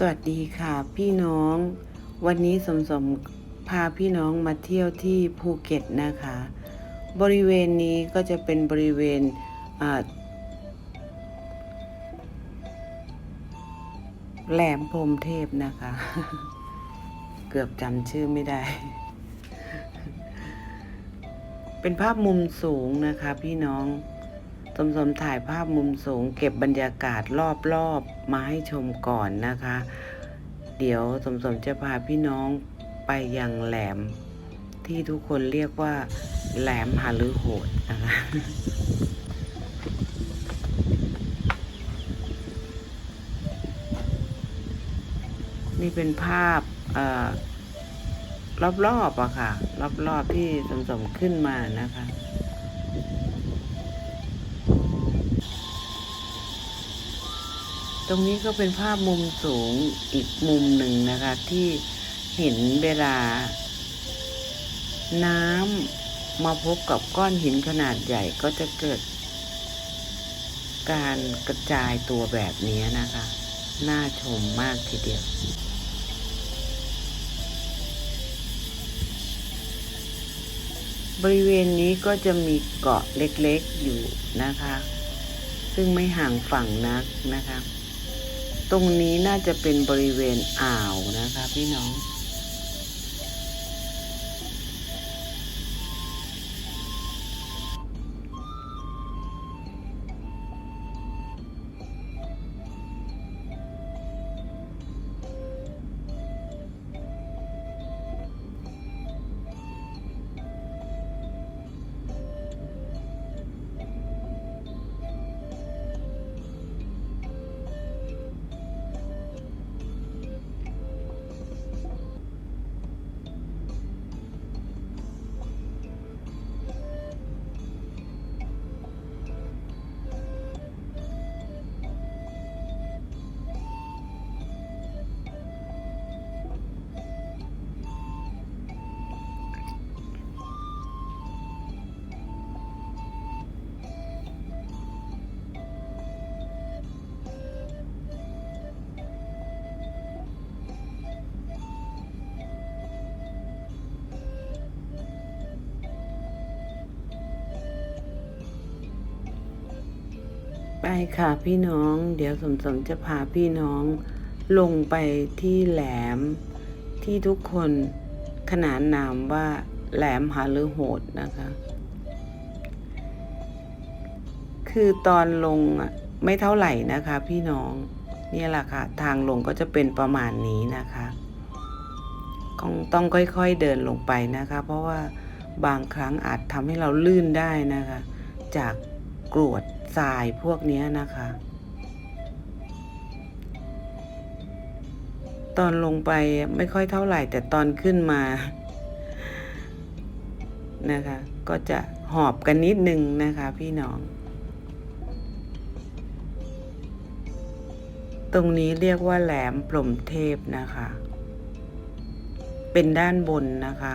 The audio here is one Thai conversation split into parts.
สวัสดีค่ะพี่น้อง วันนี้สมสมพาพี่น้องมาเที่ยวที่ภูเก็ตนะคะ บริเวณนี้ก็จะเป็นบริเวณแหลมพรมเทพนะคะ เกือบจำชื่อไม่ได้ เป็นภาพมุมสูงนะคะพี่น้อง สมสมถ่ายภาพมุมสูงเก็บบรรยากาศรอบๆมาให้ชมก่อนนะคะ เดี๋ยวสมสมจะพาพี่น้องไปยังแหลม ที่ทุกคนเรียกว่า แหลมหาลือโหดนะคะนี่เป็นภาพอรอบๆอะค่ะ รอบๆที่สมสมขึ้นมานะคะ ตรงนี้ก็เป็นภาพมุมสูงอีกมุมหนึ่งนะคะ ที่เห็นเวลา น้ำมาพบกับก้อนหินขนาดใหญ่ก็จะเกิด การกระจายตัวแบบนี้นะคะ น่าชมมากทีเดียวบริเวณนี้ก็จะมีเกาะเล็กๆอยู่นะคะ ซึ่งไม่ห่างฝั่งนักนะคะ ตรงนี้น่าจะเป็นบริเวณอ่าวนะคะพี่น้อง ไปค่ะพี่น้อง เดี๋ยวสมสมจะพาพี่น้องลงไปที่แหลมที่ทุกคนขนานนามว่าแหลมหาลือโหดนะคะ คือตอนลงอะไม่เท่าไหร่นะคะ พี่น้องนี่แหละค่ะ ทางลงก็จะเป็นประมาณนี้นะคะคงต้องค่อยๆเดินลงไปนะคะ เพราะว่าบางครั้งอาจทำให้เราลื่นได้นะคะ จาก กรวดทรายพวกนี้นะคะ ตอนลงไปไม่ค่อยเท่าไหร่ แต่ตอนขึ้นมานะคะ ก็จะหอบกันนิดนึงนะคะ พี่น้อง ตรงนี้เรียกว่าแหลมปล่มเทพนะคะ เป็นด้านบนนะคะ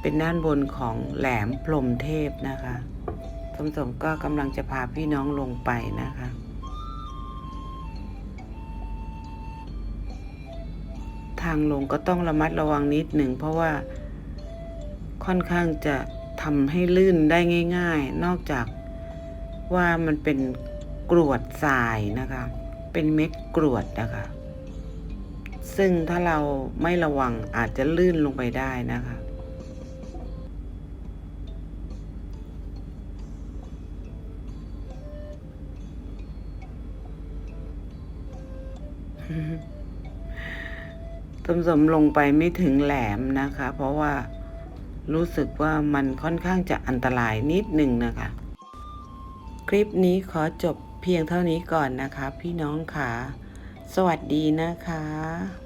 เป็นด้านบนของแหลมพรหมเทพนะคะ สมสมก็กำลังจะพาพี่น้องลงไปนะคะ ทางลงก็ต้องระมัดระวังนิดหนึ่งเพราะว่าค่อนข้างจะทำให้ลื่นได้ง่าย ๆ นอกจากว่ามันเป็นกรวดทรายนะคะ เป็นเม็ดกรวดนะคะ ซึ่งถ้าเราไม่ระวังอาจจะลื่นลงไปได้นะคะ สมสมลงไปไม่ถึงแหลมนะคะ เพราะว่ารู้สึกว่ามันค่อนข้างจะอันตรายนิดหนึ่งนะคะ คลิปนี้ขอจบเพียงเท่านี้ก่อนนะคะ พี่น้องค่ะ สวัสดีนะคะ